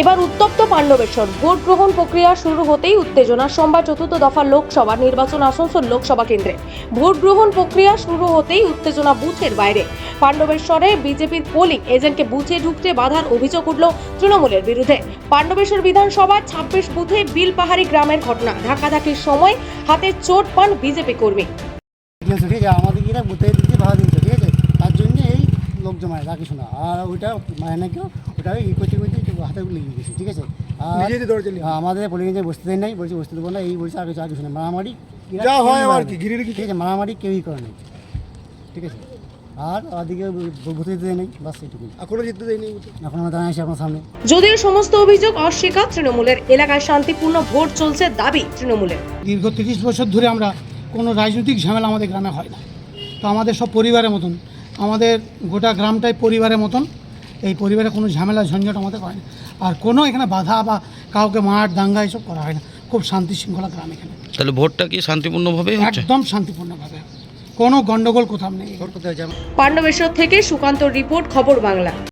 এবার উত্তপ্ত পাণ্ডবেশ্বর ভোট গ্রহণ প্রক্রিয়া শুরু হতেই উত্তেজনা। সোমবার চতুর্থ দফা লোকসভা নির্বাচন আসানসোল লোকসভা কেন্দ্রে। ভোট গ্রহণ প্রক্রিয়া শুরু হতেই উত্তেজনা বুথের বাইরে। পাণ্ডবেশ্বরে বিজেপির পোলিং এজেন্টকে বুথে ঢুকতে বাধার অভিযোগ উঠল তৃণমূলের বিরুদ্ধে। পাণ্ডবেশ্বর বিধানসভার ছাব্বিশ বুথে বিল পাহাড়ি গ্রামের ঘটনা। ধাক্কাধাক্কির সময় হাতে চোট পান বিজেপি কর্মী। ঠিক আছে? তার জন্য এই লোক জমায় আর ওইটা না কেউ ওটা ই হাতে লেগে গেছে ঠিক আছে? আর। আমাদের পলিগঞ্জে বসতে দেয় নাই বলছে বসতে দেবো না এই বলছে আর কিছু আর কিছু না মারামারি যা হয় আর কি, না। ঠিক আছে মারামারি কেউই করে নাই ঠিক আছে? আর ওদিকে দিতে দেয় বাস এইটুকুই এখনও জিততে দেয়নি। এখন আমরা দাঁড়িয়ে আছি আপনার সামনে। যদিও সমস্ত অভিযোগ অস্বীকার তৃণমূলের এলাকায় শান্তিপূর্ণ ভোট চলছে দাবি তৃণমূলের। দীর্ঘ তিরিশ বছর ধরে আমরা কোনো রাজনৈতিক ঝামেলা আমাদের গ্রামে হয় না। তো আমাদের সব পরিবারের মতন আমাদের গোটা গ্রামটাই পরিবারের মতন। এই পরিবারে কোনো ঝামেলা ঝঞ্ঝট আমাদের হয় না। আর কোনো এখানে বাধা বা কাউকে মার দাঙ্গা এসব করা হয় না। খুব শান্তি শৃঙ্খলা গ্রাম এখানে। তাহলে ভোটটা কি শান্তিপূর্ণভাবে একদম শান্তিপূর্ণভাবে। কোনো গন্ডগোল কোথাও নেই। ভোট করতে হয়েছে পাণ্ডবেশ্বর থেকে সুকান্ত রিপোর্ট খবর বাংলা।